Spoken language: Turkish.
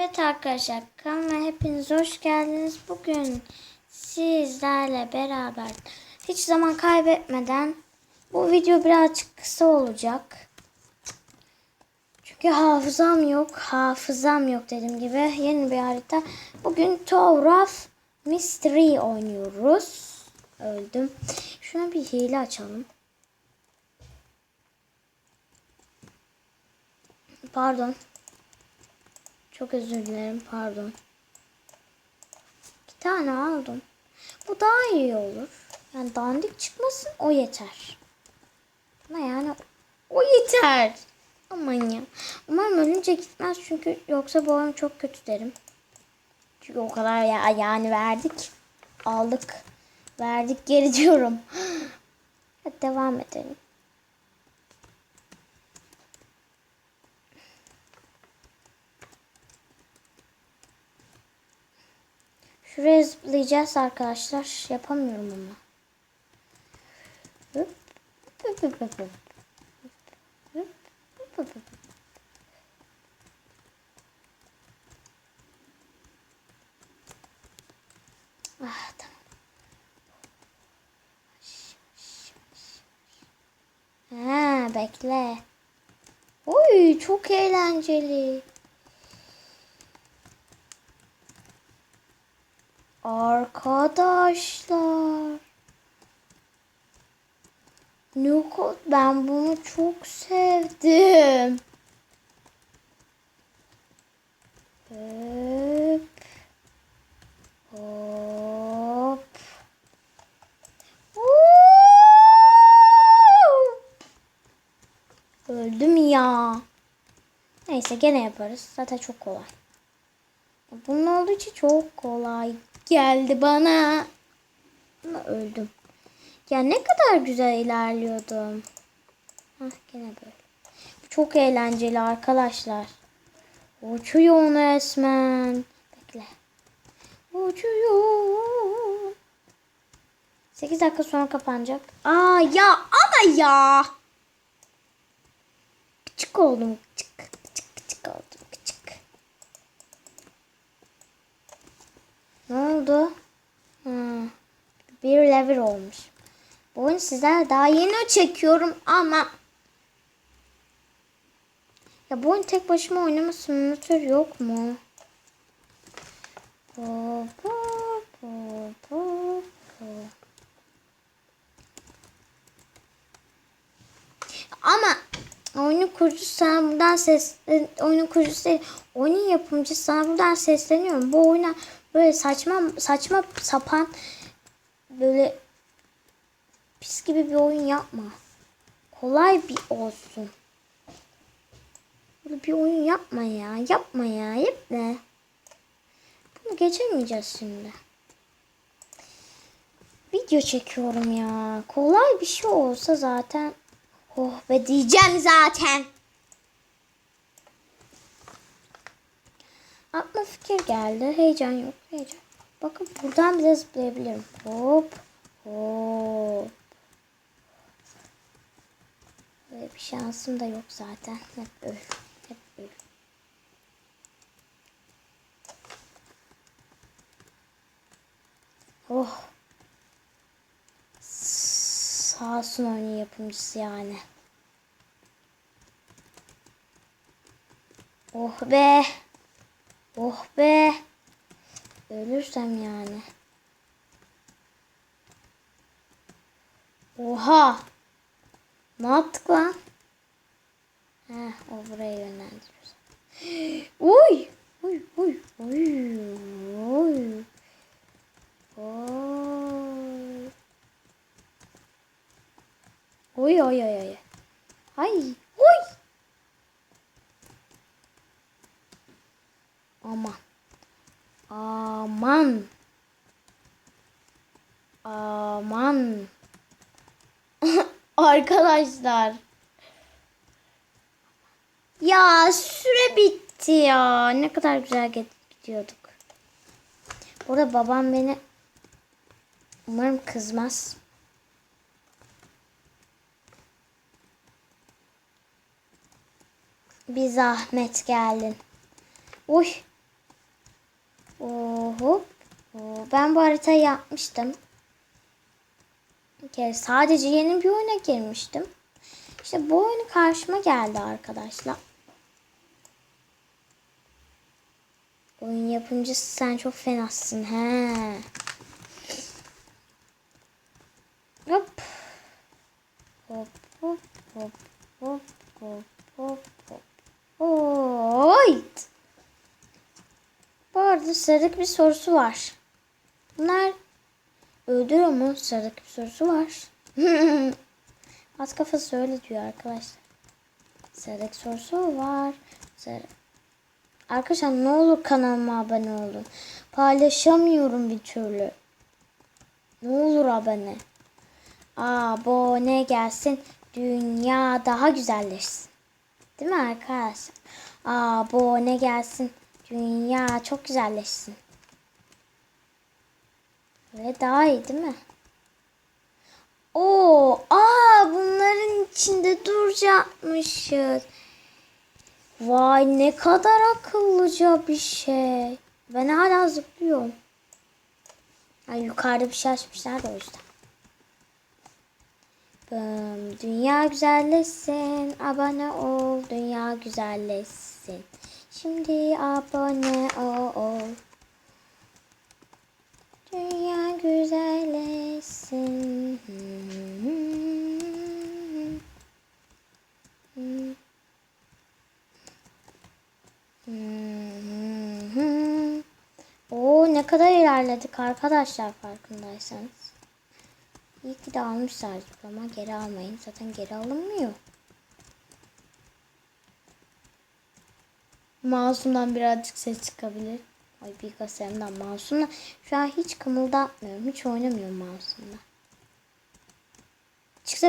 Evet arkadaşlar kanalıma hepiniz hoş geldiniz. Bugün sizlerle beraber hiç zaman kaybetmeden bu video birazcık kısa olacak. Çünkü hafızam yok. Hafızam yok dediğim gibi. Yeni bir harita. Bugün Tower of Mystery oynuyoruz. Öldüm. Şuna bir hile açalım. Pardon. Çok özür dilerim. Pardon. İki tane aldım. Bu daha iyi olur. Yani dandik çıkmasın o yeter. Ama yani o yeter. Aman ya. Umarım ölünce gitmez çünkü yoksa bu oyun çok kötü derim. Çünkü o kadar ya yani verdik. Aldık. Verdik geri diyorum. Hadi devam edelim. Şuraya zıplayacağız arkadaşlar. Yapamıyorum ama. Hıp. Ah tamam. Ha bekle. Oy çok eğlenceli. Arkadaşlar. Kadar ben bunu çok sevdim. Hop. Hop. Woo! Öldüm ya. Neyse gene yaparız. Zaten çok kolay. Bunun olduğu için çok kolay geldi bana. Ama öldüm. Ya ne kadar güzel ilerliyordum. Hah gene böyle. Çok eğlenceli arkadaşlar. Uçuyor resmen. Bekle. Uçuyor. 8 dakika sonra kapanacak. Aa ya ama ya. Küçük oldum. Küçük. Ne oldu? Hmm. Bir level olmuş. Bu oyunu sizler daha yeni çekiyorum ama ya bu oyun tek başıma oynama simülatör yok mu? Bu, bu, bu, bu, bu. Ama oyunun kurucusu sana buradan ses oyunun kurucusu değil, oyunun yapımcısı sana buradan sesleniyorum. Bu oyuna böyle saçma saçma sapan böyle pis gibi bir oyun yapma. Kolay bir olsun. Böyle bir oyun yapma ya. Yapma ya. Yapma. Bunu geçemeyeceğiz şimdi. Video çekiyorum ya. Kolay bir şey olsa zaten oh be diyeceğim zaten. Aklıma fikir geldi. Heyecan yok. Heyecan. Bakın buradan bile zıplayabilirim. Hop. Hop. Böyle bir şansım da yok zaten. Hep öl. Hep öl. Oh. Sağ olsun oyunun yapımcısı yani. Oh be. Oh be. Ölürsem yani. Oha. Ne yaptık lan? Heh, o buraya yönlendiriyoruz. Uy! Uy, uy, uy, uy. Oy. Oy, oy, oy, oy. Ay, uy. Aman. Aman. Aman. Arkadaşlar. Ya süre bitti ya. Ne kadar güzel gidiyorduk. Burada babam beni umarım kızmaz. Bir zahmet geldin. Uy Oho. Oo, Ben bu haritayı yapmıştım. Sadece yeni bir oyuna girmiştim. İşte bu oyun karşıma geldi arkadaşlar. Oyun yapımcısı sen çok fenasın he. Hop. Hop hop hop hop hop hop hop. Oyt. Bu arada sarık bir sorusu var. Bunlar öldürüyor mu? Sarık bir sorusu var. At kafası öyle diyor arkadaşlar. Sarık sorusu var. Sarık. Arkadaşlar ne olur kanalıma abone olun. Paylaşamıyorum bir türlü. Ne olur abone. Abone gelsin. Dünya daha güzelleşsin. Değil mi arkadaşlar? Abone gelsin. Dünya çok güzelleşsin. Böyle daha iyi değil mi? Oo, aa bunların içinde duracakmışız. Vay ne kadar akıllıca bir şey. Ben hala zıplıyorum. Ay yukarıda bir şey açmışlar da o yüzden. Dünya güzelleşsin. Abone ol. Dünya güzelleşsin. Şimdi abone ol. Dünya güzelleşsin. Oo ne kadar ilerledik arkadaşlar farkındaysanız. İyi ki de almışlar ama geri almayın. Zaten geri alınmıyor. Mouse'umdan birazcık ses çıkabilir. Ay bilgisayarımdan mouse'umla. Şu an hiç kımıldatmıyorum. Hiç oynamıyorum mouse'umla.